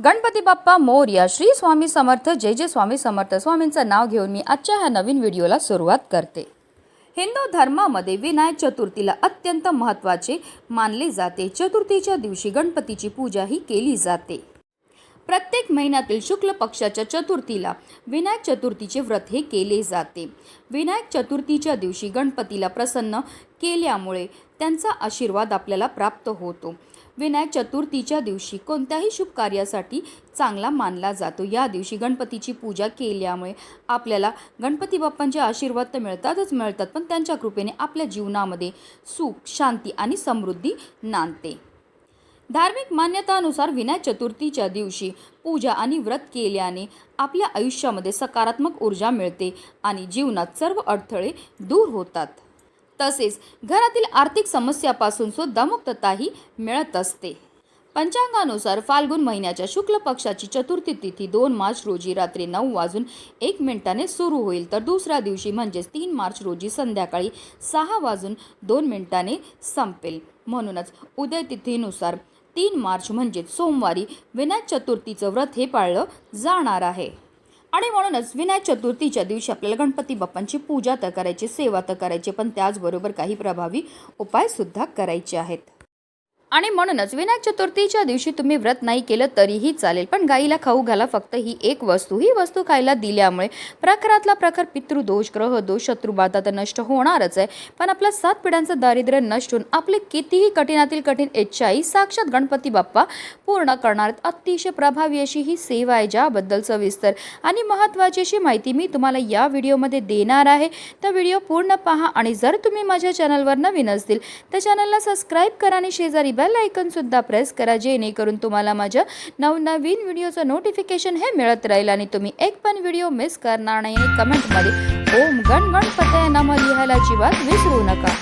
गणपती बाप्पा मोरया श्री स्वामी समर्थ जय जय स्वामी समर्थ स्वामींचं नाव घेऊन मी आजच्या ह्या नवीन व्हिडिओला सुरुवात करते. हिंदू धर्मामध्ये विनायक चतुर्थीला अत्यंत महत्त्वाचे मानले जाते. चतुर्थीच्या दिवशी गणपतीची पूजा ही केली जाते. प्रत्येक महिन्यातील शुक्ल पक्षाच्या चतुर्थीला विनायक चतुर्थीचे व्रत हे केले जाते. विनायक चतुर्थीच्या दिवशी गणपतीला प्रसन्न केल्यामुळे त्यांचा आशीर्वाद आपल्याला प्राप्त होतो. विनायक चतुर्थीच्या दिवशी कोणत्याही शुभ कार्यासाठी चांगला मानला जातो. या दिवशी गणपतीची पूजा केल्यामुळे आपल्याला गणपती बाप्पांचे आशीर्वाद तर मिळतातच मिळतात पण त्यांच्या कृपेने आपल्या जीवनामध्ये सुख शांती आणि समृद्धी नांदते. धार्मिक मान्यतानुसार विनायक चतुर्थीच्या दिवशी पूजा आणि व्रत केल्याने आपल्या आयुष्यामध्ये सकारात्मक ऊर्जा मिळते आणि जीवनात सर्व अडथळे दूर होतात. तसेच घरातील आर्थिक समस्यापासून सुद्धा मुक्तताही मिळत असते. पंचांगानुसार फाल्गुन महिन्याच्या शुक्ल पक्षाची चतुर्थी तिथी दोन मार्च रोजी रात्री नऊ वाजून एक मिनिटाने सुरू होईल. तर दुसऱ्या दिवशी म्हणजेच तीन मार्च रोजी संध्याकाळी सहा वाजून दोन मिनिटाने संपेल. म्हणूनच उदय तिथीनुसार तीन मार्च म्हणजेच सोमवारी विनायक चतुर्थीचं व्रत हे पाळलं जाणार आहे. आणि म्हणूनच विनायक चतुर्थीच्या दिवशी आपल्याला गणपती बाप्पांची पूजा तर करायची सेवा तर करायची पण त्याचबरोबर काही प्रभावी उपायसुद्धा करायचे आहेत. आणि म्हणूनच विनायक चतुर्थीच्या दिवशी तुम्ही व्रत नाही केलं तरीही चालेल. पण गाईला खाऊ घाला फक्त ही एक वस्तू. ही वस्तू खायला दिल्यामुळे प्रखरातला प्रखर पितृदोष ग्रहदोष शत्रुबाधा तर नष्ट होणारच आहे. पण आपल्या सात पिढ्यांचं दारिद्र्य नष्ट होऊन आपले कितीही कठीणातील कठीण इच्छाही साक्षात गणपती बाप्पा पूर्ण करणार. अतिशय प्रभावी अशी ही सेवा आहे ज्याबद्दल सविस्तर आणि महत्त्वाची अशी माहिती मी तुम्हाला या व्हिडिओमध्ये देणार आहे. तर व्हिडिओ पूर्ण पहा आणि जर तुम्ही माझ्या चॅनलवर नवीन असतील तर चॅनलला सबस्क्राईब करा आणि शेजारी बेल आयकनसुद्धा प्रेस करा जेणेकरून तुम्हाला माझ्या नवनवीन व्हिडिओचं नोटिफिकेशन हे मिळत राहील आणि तुम्ही एक पण व्हिडिओ मिस करणार नाही. आणि कमेंटमध्ये ओम गण गणपतय नम लिहायला अजिबात विसरू नका.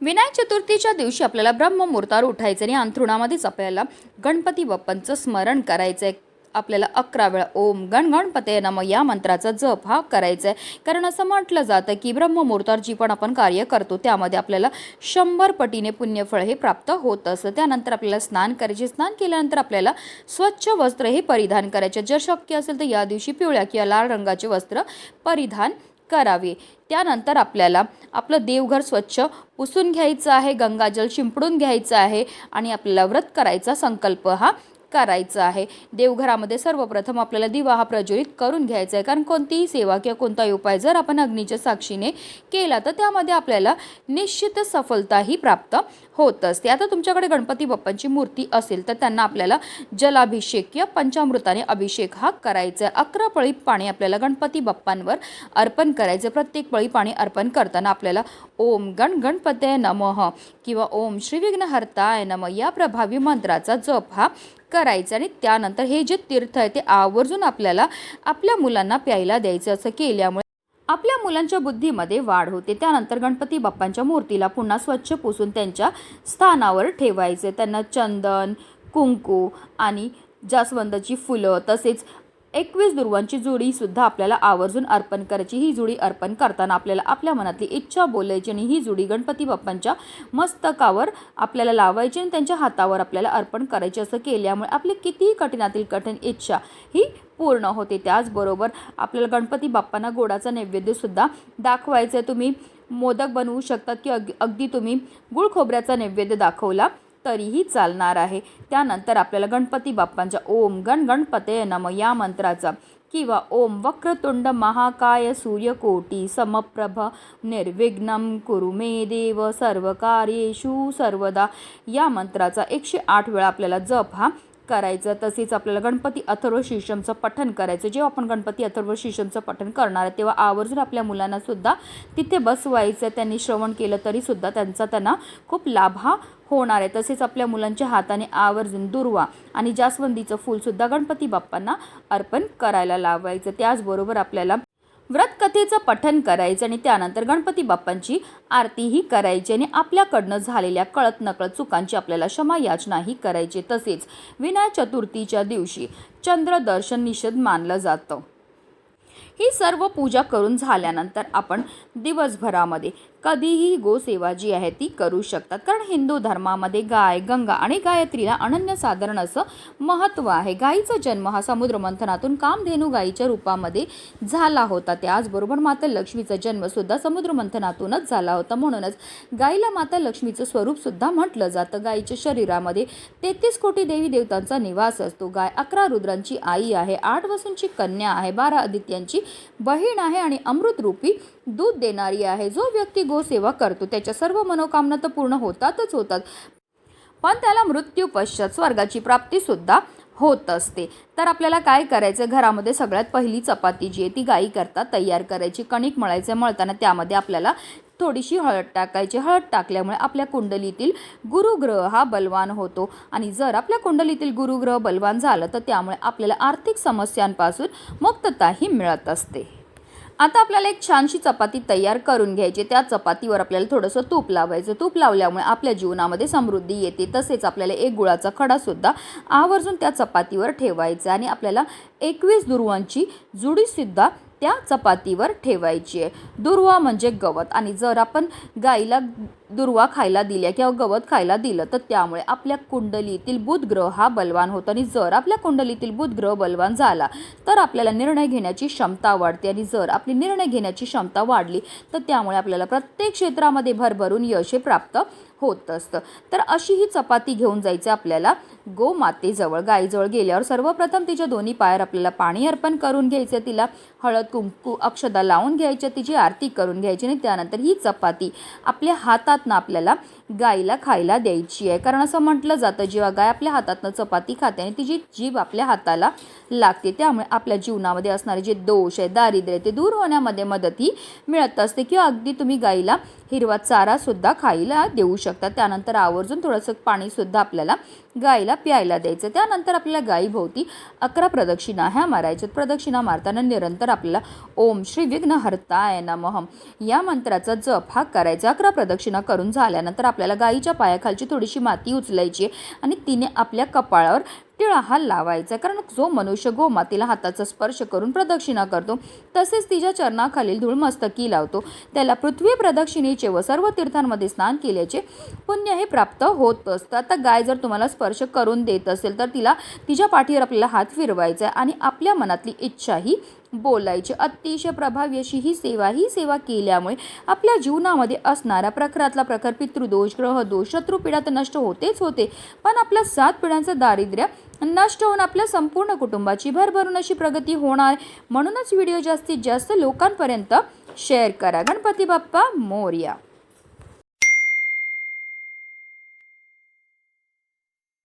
विनायक चतुर्थीच्या दिवशी आपल्याला ब्रह्ममुहूर्तावर उठायचं आणि अंथरुणामध्येच आपल्याला गणपती बाप्पांचं स्मरण करायचं आहे आपल्याला अकरा वेळा ओम गण गणपते नम या मंत्राचा जप हा करायचा आहे कारण असं म्हटलं जातं की ब्रह्ममुहूर्तावर जी पण आपण कार्य करतो त्यामध्ये आपल्याला शंभर पटीने पुण्यफळ हे प्राप्त होत असतं. त्यानंतर आपल्याला स्नान करायचे. स्नान केल्यानंतर आपल्याला स्वच्छ वस्त्र हे परिधान करायचे. जर शक्य असेल तर या दिवशी पिवळ्या किंवा लाल रंगाचे वस्त्र परिधान करावे. त्यानंतर आपल्याला आपलं देवघर स्वच्छ पुसून घ्यायचं आहे गंगाजल शिंपडून घ्यायचं आहे आणि आपल्याला व्रत करायचा संकल्प हा करायचं आहे. देवघरामध्ये सर्वप्रथम आपल्याला दिवा हा प्रज्वलित करून घ्यायचा आहे. कारण कोणतीही सेवा किंवा कोणताही उपाय जर आपण अग्नीच्या साक्षीने केला तर त्यामध्ये आपल्याला निश्चित सफलताही प्राप्त होत असते. आता तुमच्याकडे गणपती बाप्पांची मूर्ती असेल तर त्यांना आपल्याला जलाभिषेक किंवा पंचामृताने अभिषेक हा करायचा आहे. अकरा पळी पाणी आपल्याला गणपती बाप्पांवर अर्पण करायचं प्रत्येक पळी पाणी अर्पण करताना आपल्याला ओम गण गणपतय नमः किंवा ओम श्री विघ्नहर्ताय नम या प्रभावी मंत्राचा जप हा करायचं आणि त्यानंतर हे जे तीर्थ आहे ते आवर्जून आपल्याला आपल्या मुलांना प्यायला द्यायचं असं केल्यामुळे आपल्या मुलांच्या बुद्धीमध्ये वाढ होते. त्यानंतर गणपती बाप्पांच्या मूर्तीला पुन्हा स्वच्छ पुसून त्यांच्या स्थानावर ठेवायचे. त्यांना चंदन कुंकू आणि जास्वंदाची फुलं तसेच एकवीस दुर्वांची जुडीसुद्धा आपल्याला आवर्जून अर्पण करायची. ही जुडी अर्पण करताना आपल्याला आपल्या मनातली इच्छा बोलायची आणि ही जुडी गणपती बाप्पांच्या मस्तकावर आपल्याला लावायची आणि त्यांच्या हातावर आपल्याला अर्पण करायची असं केल्यामुळे आपली कितीही कठीणातील कठीण इच्छा ही पूर्ण होते. त्याचबरोबर आपल्याला गणपती बाप्पांना गोडाचा नैवेद्यसुद्धा दाखवायचं आहे तुम्ही मोदक बनवू शकतात की अग अगदी तुम्ही गुळ खोबऱ्याचा नैवेद्य दाखवला. तरीही चालणार आहे. त्यानंतर आपल्याला गणपती बाप्पांच्या ओम गण गणपते नम या मंत्राचा किंवा ओम वक्रतुंड महाकाय सूर्यकोटी समप्रभ निर्विघ्नम कुरु मे देव सर्व कार्येषु सर्वदा या मंत्राचा एकशे आठ वेळा आपल्याला जप हा करायचं तसेच आपल्याला गणपती अथर्व शीर्षमचं पठण करायचं. जेव्हा आपण गणपती अथर्व शीर्षमचं पठण करणार आहे तेव्हा आवर्जून आपल्या मुलांना सुद्धा तिथे बसवायचं त्यांनी श्रवण केलं तरीसुद्धा त्यांचा त्यांना खूप लाभ हा होणार आहे. तसेच आपल्या मुलांच्या हाताने आवर्जून दुर्वा आणि जास्वंदीचं फूलसुद्धा गणपती बाप्पांना अर्पण करायला लावायचं. त्याचबरोबर आपल्याला व्रतकथेचं पठन करायचं आणि त्यानंतर गणपती बाप्पांची आरतीही करायची आणि आपल्याकडनं झालेल्या कळत नकळत चुकांची आपल्याला क्षमा याचनाही करायची. तसेच विनायक चतुर्थीच्या दिवशी चंद्रदर्शन निषेध मानलं जातं. ही सर्व पूजा करून झाल्यानंतर आपण दिवसभरामध्ये कधीही गोसेवा जी आहे ती करू शकतात. कारण हिंदू धर्मामध्ये गाय गंगा आणि गायत्रीला अनन्यसाधारण असं महत्त्व आहे. गायीचा जन्म हा समुद्र मंथनातून कामधेनू गायीच्या रूपामध्ये झाला होता. त्याचबरोबर माता लक्ष्मीचा जन्मसुद्धा समुद्र मंथनातूनच झाला होता. म्हणूनच गायीला माता लक्ष्मीचं स्वरूपसुद्धा म्हटलं जातं. गायीच्या शरीरामध्ये तेहतीस कोटी देवी देवतांचा निवास असतो. गाय अकरा रुद्रांची आई आहे आठ वसूंची कन्या आहे बारा आदित्यांची बहीण आहे आणि अमृतरूपी दूध देणारी आहे. जो व्यक्ती गोसेवा करतो त्याच्या सर्व मनोकामना तर पूर्ण होतातच होतात. पण त्याला मृत्यू पश्चात स्वर्गाची प्राप्ती सुद्धा होत असते. तर आपल्याला काय करायचं घरामध्ये सगळ्यात पहिली चपाती जी आहे ती गाई करतात तयार करायची. कणिक मळायचं मळताना त्यामध्ये आपल्याला थोडीशी हळद टाकायची. हळद टाकल्यामुळे आपल्या कुंडलीतील गुरुग्रह हा बलवान होतो. आणि जर आपल्या कुंडलीतील गुरुग्रह बलवान झालं तर त्यामुळे आपल्याला आर्थिक समस्यांपासून मुक्तताही मिळत असते. आता आपल्याला एक छानशी चपाती तयार करून घ्यायची. त्या चपातीवर आपल्याला थोडंसं तूप लावायचं. तूप लावल्यामुळे आपल्या जीवनामध्ये समृद्धी येते. तसेच आपल्याला एक गुळाचा खडासुद्धा आवर्जून त्या चपातीवर ठेवायचा आणि आपल्याला एकवीस दुर्वांची जुडीसुद्धा त्या चपातीवर ठेवायची आहे. दुर्वा म्हणजे गवत. आणि जर आपण गाईला दुर्वा खायला दिल्या किंवा गवत खायला दिलं तर त्यामुळे आपल्या कुंडलीतील बुधग्रह हा बलवान होतो. आणि जर आपल्या कुंडलीतील बुधग्रह बलवान झाला तर आपल्याला निर्णय घेण्याची क्षमता वाढते. आणि जर आपली निर्णय घेण्याची क्षमता वाढली तर त्यामुळे आपल्याला प्रत्येक क्षेत्रामध्ये भरभरून यश हे प्राप्त होत असतं. तर अशी ही चपाती घेऊन जायचं आपल्याला. गोमातेजवळ गाईजवळ गेल्यावर सर्वप्रथम तिच्या दोन्ही पायावर आपल्याला पाणी अर्पण करून घ्यायचं तिला. हळद कुंकू अक्षदा लावून घ्यायच्या तिची आरती करून घ्यायची आणि त्यानंतर ही चपाती आपल्या हातातनं आपल्याला गाईला खायला द्यायची आहे. कारण असं म्हटलं जातं जेव्हा गाय आपल्या हातातनं चपाती खाते आणि तिची जीभ आपल्या हाताला लागते त्यामुळे आपल्या जीवनामध्ये असणारे जे दोष आहे दारिद्र्य आहे, ते दूर होण्यामध्ये मदतही मिळत असते. किंवा अगदी तुम्ही गाईला हिरवा चारासुद्धा खायला देऊ शकता. त्यानंतर आवर्जून थोडंसं पाणीसुद्धा आपल्याला गाईला प्यायला द्यायचं. त्यानंतर आपल्याला गाईभोवती अकरा प्रदक्षिणा ह्या मारायच्यात प्रदक्षिणा मारताना निरंतर आपल्याला ओम श्री विघ्नहर्ताय नमहम या मंत्राचा जप हा करायचा. अकरा प्रदक्षिणा करून झाल्यानंतर आपल्याला गाईच्या पायाखालची थोडीशी माती उचलायची आहे आणि तिने आपल्या कपाळावर टिळा हा लावायचा कारण जो मनुष्य गोमातेला हाताचा स्पर्श करून प्रदक्षिणा करतो तसेच तिच्या चरणाखालील धूळ मस्तकी लावतो. त्याला पृथ्वी प्रदक्षिणेचे व सर्व तीर्थांमध्ये स्नान केल्याचे पुण्य हे प्राप्त होत असतं. आता गाय जर तुम्हाला स्पर्श करून देत असेल तर तिला तिच्या पाठीवर आपल्याला हात फिरवायचा आहे आणि आपल्या मनातली इच्छाही बोलायची. अतिशय प्रभावी अशी ही सेवा ही सेवा केल्यामुळे आपल्या जीवनामध्ये असणारा प्रखरातला प्रखर पितृदोष ग्रहदोष शत्रुपिढा तर नष्ट होतेच होते पण आपल्या सात पिढ्यांचं दारिद्र्य नष्ट होऊन आपल्या संपूर्ण कुटुंबाची भरभरून अशी प्रगती होणार. म्हणूनच व्हिडिओ जास्तीत जास्त लोकांपर्यंत शेअर करा. गणपती बाप्पा मोर्या.